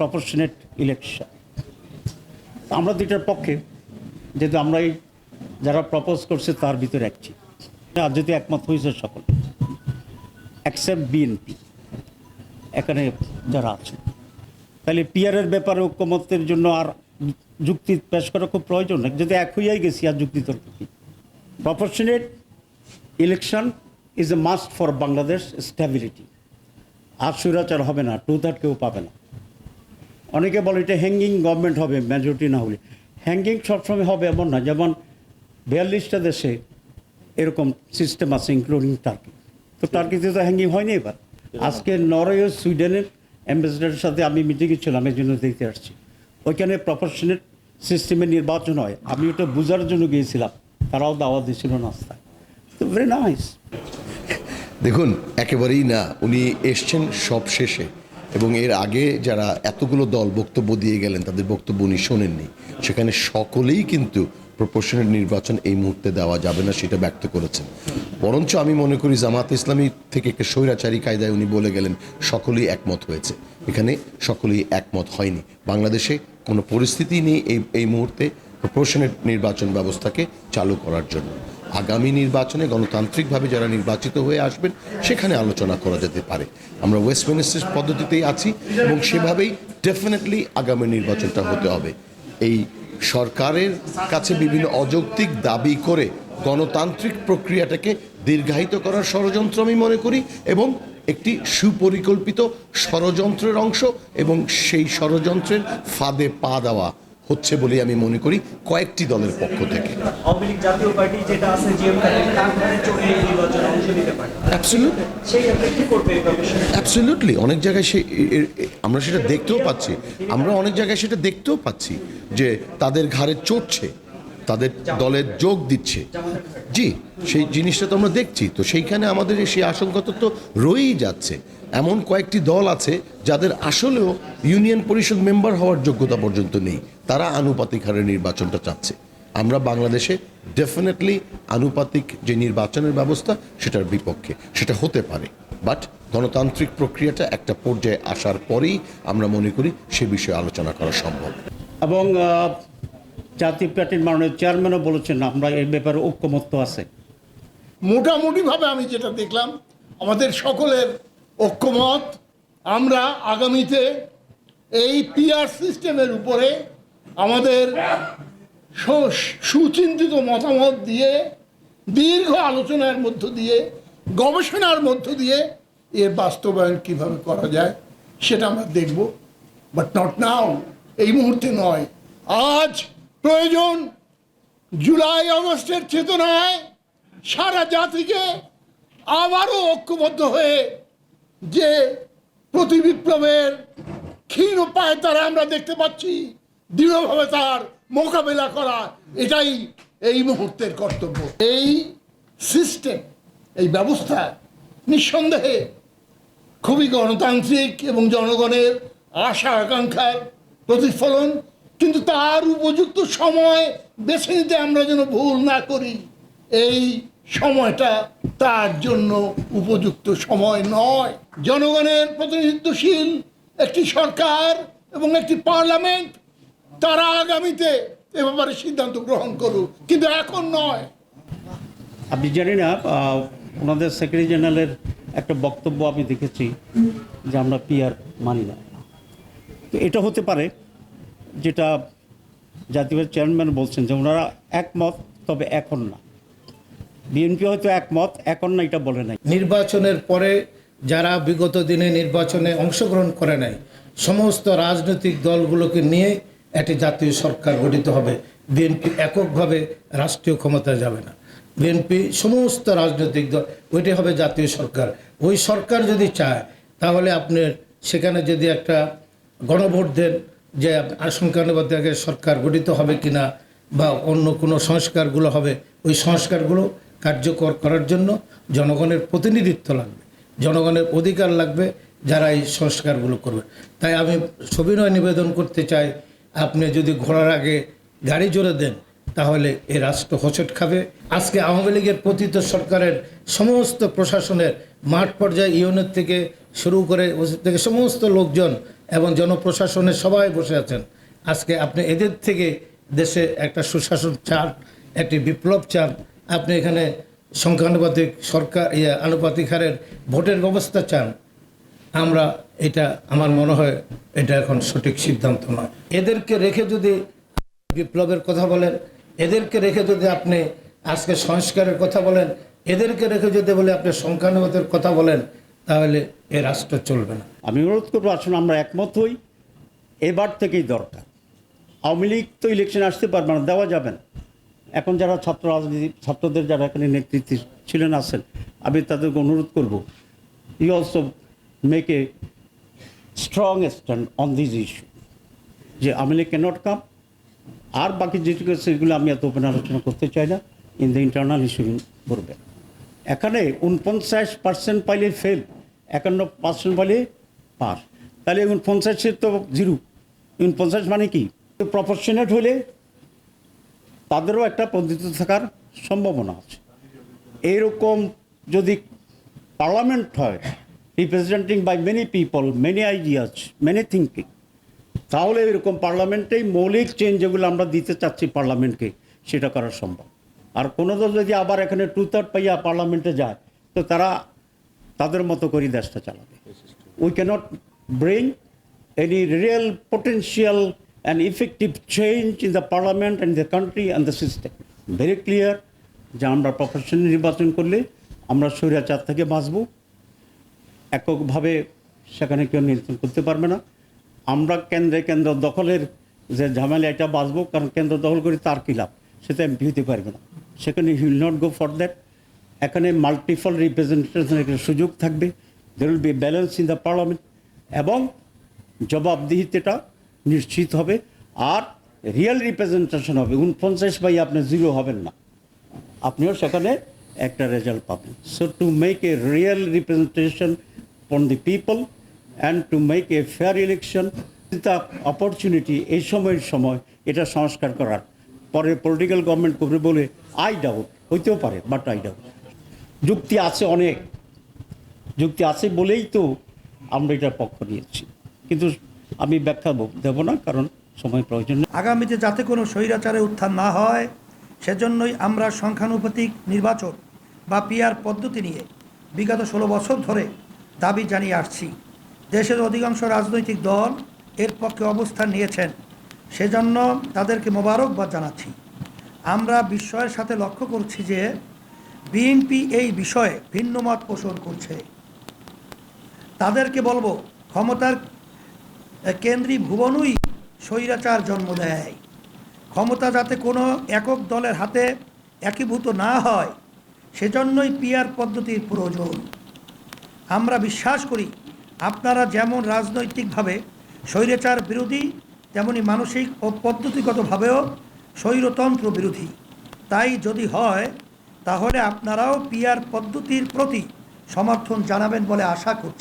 Proportionate election আমরা দুইটার পক্ষে, যেহেতু আমরা এই যারা প্রপোজ করছে তার ভিতরে একটি আর যদি একমত হয়েছে সকল। অ্যাকসেপ্ট বিএনপি এখানে যারা আছে। তাহলে পিয়ারের ব্যাপারে ঐক্যমতের জন্য আর যুক্তি পেশ করা খুব প্রয়োজন যদি এক হইয়াই গেছি আর যুক্তি তর্ক কি proportionate election is a must for Bangladesh stability আর সুরাচার হবে না টু থার্ড কেউ পাবে না। অনেকে বলে এটা হ্যাঙ্গিং গভর্নমেন্ট হবে মেজরিটি না হলে। হ্যাঙ্গিং সবসময় হবে এমন না যেমন বিয়াল্লিশটা দেশে এরকম সিস্টেম আছে ইনক্লুডিং টার্কি তো টার্কিতে তো হ্যাঙ্গিং হয়নি এবার। আজকে নরওয়ে সুইডেনের অ্যাম্বাসেডারের সাথে আমি মিটিংয়ে ছিলাম এই জন্য দেখতে আসছি। ওইখানে প্রফেশনের সিস্টেমে নির্বাচন হয়। আমি ওটা বোঝার জন্য গিয়েছিলাম তারাও দাওয়া দিয়েছিল নাস্তায়। তো ভেরি নাইস দেখুন একেবারেই না উনি এসছেন সব শেষে। এবং এর আগে যারা এতগুলো দল বক্তব্য দিয়ে গেলেন, তাদের বক্তব্য উনি শোনেননি। সেখানে সকলেই কিন্তু প্রপোর্শনের নির্বাচন এই মুহূর্তে দেওয়া যাবে না, সেটা ব্যক্ত করেছেন। বরঞ্চ আমি মনে করি জামাত ইসলামী থেকে একটা স্বৈরাচারী কায়দায় উনি বলে গেলেন, সকলেই একমত হয়েছে। এখানে সকলেই একমত হয়নি। বাংলাদেশে কোনো পরিস্থিতি নেই এই এই মুহূর্তে। প্রপোর্শনের নির্বাচন ব্যবস্থাকে চালু করার জন্য। আগামী নির্বাচনে গণতান্ত্রিকভাবে যারা নির্বাচিত হয়ে আসবেন, সেখানে আলোচনা করা যেতে পারে। আমরা ওয়েস্টমিনিস্টার পদ্ধতিতেই আছি এবং সেভাবেই ডেফিনেটলি আগামী নির্বাচনটা হতে হবে। এই সরকারের কাছে বিভিন্ন অযৌক্তিক দাবি করে গণতান্ত্রিক প্রক্রিয়াটাকে দীর্ঘায়িত করার ষড়যন্ত্র আমি মনে করি এবং একটি সুপরিকল্পিত ষড়যন্ত্রের অংশ এবং সেই ষড়যন্ত্রের ফাঁদে পা দেওয়া হচ্ছে বলে আমি মনে করি কয়েকটি দলের পক্ষ থেকে। কমিশন অ্যাবসলিউটলি অনেক জায়গায় সে আমরা সেটা দেখতেও পাচ্ছি। আমরা অনেক জায়গায় সেটা দেখতেও পাচ্ছি যে তাদের ঘাড়ে চড়ছে। তাদের দলের যোগ দিচ্ছে। জি, সেই জিনিসটা তো আমরা দেখছি। তো সেইখানে আমাদের সেই আশঙ্কা তো রয়েই যাচ্ছে। এমন কয়েকটি দল আছে যাদের আসলেও ইউনিয়ন পরিষদ মেম্বার হওয়ার যোগ্যতা পর্যন্ত নেই। তারা আনুপাতিক হারে নির্বাচনটা চাচ্ছে। আমরা বাংলাদেশে ডেফিনেটলি আনুপাতিক যে নির্বাচনের ব্যবস্থা, সেটার বিপক্ষে। সেটা হতে পারে। বাট গণতান্ত্রিক প্রক্রিয়াটা একটা পর্যায়ে আসার পরেই আমরা মনে করি সে বিষয়ে আলোচনা করা সম্ভব। এবং জাতীয় পার্টির মাননীয় চেয়ারম্যানও বলেছেন, আমরা এই ব্যাপারে ঐক্যমত্য আছে। মোটামুটিভাবে আমি যেটা দেখলাম, আমাদের সকলের ঐক্যমত, আমরা আগামীতে এই পিআর সিস্টেমের উপরে আমাদের সুচিন্তিত মতামত দিয়ে, দীর্ঘ আলোচনার মধ্য দিয়ে, গবেষণার মধ্য দিয়ে এর বাস্তবায়ন কীভাবে করা যায় সেটা আমরা দেখব। বাট নট নাও এই মুহূর্তে নয়। আজ প্রয়োজন জুলাই আগস্টের চেতনায় সারা জাতিকে আবারও ঐক্যবদ্ধ হয়ে যে প্রতি বিপ্লবের ক্ষীণ পায় তারা আমরা দেখতে পাচ্ছি, দৃঢ়ভাবে তার মোকাবেলা করা, এটাই এই মুহূর্তের কর্তব্য। এই সিস্টেম এই ব্যবস্থা নিঃসন্দেহে খুবই গণতান্ত্রিক এবং জনগণের আশা আকাঙ্ক্ষার প্রতিফলন কিন্তু তার উপযুক্ত সময় বেছে নিতে আমরা যেন ভুল না করি। এই সময়টা তার জন্য উপযুক্ত সময় নয়। জনগণের প্রতিনিধিত্বশীল একটি সরকার এবং একটি পার্লামেন্ট, তারা আগামীতে এ ব্যাপারে সিদ্ধান্ত গ্রহণ করুক। কিন্তু এখন নয়। আপনি জানি না ওনাদের সেক্রেটারি জেনারেলের একটা বক্তব্য আমি দেখেছি যে আমরা পিয়ার মানি না। তো এটা হতে পারে যেটা জাতীয় চেয়ারম্যান বলছেন যে ওনারা একমত, তবে এখন না। বিএনপি হয়তো একমত, এখন না, এটা বলে নাই। নির্বাচনের পরে যারা বিগত দিনে নির্বাচনে অংশগ্রহণ করে নাই, সমস্ত রাজনৈতিক দলগুলোকে নিয়ে একটি জাতীয় সরকার গঠিত হবে। বিএনপি এককভাবে রাষ্ট্রীয় ক্ষমতায় যাবে না। বিএনপি সমস্ত রাজনৈতিক দল ওইটি হবে জাতীয় সরকার। ওই সরকার যদি চায়, তাহলে আপনার সেখানে যদি একটা গণভোট দেন যে আশঙ্কানুবাদের সরকার গঠিত হবে কিনা বা অন্য কোনো সংস্কারগুলো হবে, ওই সংস্কারগুলো কার্যকর করার জন্য জনগণের প্রতিনিধিত্ব লাগবে। জনগণের অধিকার লাগবে যারা এই সংস্কারগুলো করবে। তাই আমি সবিনয় নিবেদন করতে চাই, আপনি যদি ঘোরার আগে গাড়ি জোরে দেন, তাহলে এ রাষ্ট্র হোঁচট খাবে। আজকে আওয়ামী লীগের পতিত সরকারের সমস্ত প্রশাসনের মাঠ পর্যায়ে ইউনিট থেকে শুরু করে থেকে সমস্ত লোকজন এবং জনপ্রশাসনের সবাই বসে আছেন। আজকে আপনি এদের থেকে দেশে একটা সুশাসন চান, একটি বিপ্লব চান। আপনি এখানে সংখ্যানুপাতিক সরকার ইয়ে আনুপাতিক হারের ভোটের ব্যবস্থা চান। আমরা এটা, আমার মনে হয় এটা এখন সঠিক সিদ্ধান্ত নয়। এদেরকে রেখে যদি বিপ্লবের কথা বলেন, এদেরকে রেখে যদি আপনি আজকে সংস্কারের কথা বলেন, এদেরকে রেখে যদি বলে আপনি সংখ্যানুপাতের কথা বলেন তাহলে এ রাষ্ট্র চলবে না। আমি অনুরোধ করব, আসুন, আমরা একমত হই। এবার থেকেই দরকার। আওয়ামী লীগ তো ইলেকশন আসতে পারবে না, দেওয়া যাবে না। এখন যারা ছাত্র রাজনীতি, ছাত্রদের যারা এখানে নেতৃত্বে ছিলেন, আছেন, আমি তাদেরকে অনুরোধ করব you also make a strong stand on this issue যে আওয়ামী লীগ ক্যানট কাম আর বাকি যেটুকু সেগুলো আমি এত ওপেন আলোচনা করতে চাই না ইন দ্য ইন্টারনাল ইস্যু করবে। এখানে উনপঞ্চাশ পার্সেন্ট পাইলে ফেল একান্ন পার্সেন্ট বলে পাস তাহলে উনপঞ্চাশের তো জিরো। উনপঞ্চাশ মানে কি? প্রপোর্শনেট হলে তাদেরও একটা পদ্ধতি থাকার সম্ভাবনা আছে। এইরকম যদি পার্লামেন্ট হয় representing by many people many ideas many thinking তাহলে এরকম পার্লামেন্টেই মৌলিক চেঞ্জ যেগুলো আমরা দিতে চাচ্ছি পার্লামেন্টকে। সেটা করা সম্ভব। আর কোনো দল যদি আবার এখানে টু থার্ড পাইয়া পার্লামেন্টে যায়, তো তারা তাদের মতো করে দেশটা চালাবে। We can't bring any real potential and effective change in the parliament and the country and the system. Very clear যে আমরা প্রফেশন নির্বাচন করলে আমরা স্বৈরাচার থেকে বাঁচব। এককভাবে সেখানে কেউ নিয়ন্ত্রণ করতে পারবে না। আমরা কেন্দ্রে কেন্দ্র দখলের যে ঝামেলা, এটা বাঁচবো, কারণ কেন্দ্র দখল করে তার কী লাভ? সেটা এমপি হতে পারবে না। সেখানে he'll not go for that এখানে মাল্টিপল রিপ্রেজেন্টেশনের একটা সুযোগ থাকবে। There will be balance in the parliament এবং জবাবদিহিতেটা নিশ্চিত হবে আর রিয়েল রিপ্রেজেন্টেশন হবে। উনপঞ্চাশ বাই আপনি জিরো হবেন না। আপনিও সেখানে একটা রেজাল্ট পাবেন। So to make a real representation from the people and to make a fair election opportunity এই সময়ের সময় এটা সংস্কার করার। পরে পলিটিক্যাল গভর্নমেন্ট করবে বলে আই ডাউট হইতেও পারে বাট আই ডাউট যুক্তি আছে অনেক। যুক্তি আছে বলেই তো আমরা এটার পক্ষ নিয়েছি। কিন্তু আমি ব্যাখ্যা দেব না, কারণ সময় প্রয়োজন। আগামীতে যাতে কোনো স্বৈরাচারে উত্থান না হয়, সেজন্যই আমরা সংখ্যানুপাতিক নির্বাচন বা পিআর পদ্ধতি নিয়ে বিগত ষোলো বছর ধরে দাবি জানিয়ে আসছি। দেশের অধিকাংশ রাজনৈতিক দল এর পক্ষে অবস্থান নিয়েছেন, সেজন্য তাদেরকে মোবারকবাদ জানাচ্ছি। আমরা বিস্ময়ের সাথে লক্ষ্য করছি যে বিএনপি এই বিষয়ে ভিন্ন মত পোষণ করছে। তাদেরকে বলব, ক্ষমতার কেন্দ্রী ভুবনই স্বৈরাচার জন্ম দেয়। ক্ষমতা যাতে কোনো একক দলের হাতে একীভূত না হয়, সেজন্যই পিয়ার পদ্ধতির প্রয়োজন। আমরা বিশ্বাস করি, আপনারা যেমন রাজনৈতিকভাবে স্বৈরাচার বিরোধী, তেমনি মানসিক ও পদ্ধতিগতভাবেও স্বৈরতন্ত্র বিরোধী। তাই যদি হয় তাহলে আপনারাও পিয়ার পদ্ধতির প্রতি সমর্থন জানাবেন বলে আশা করছি।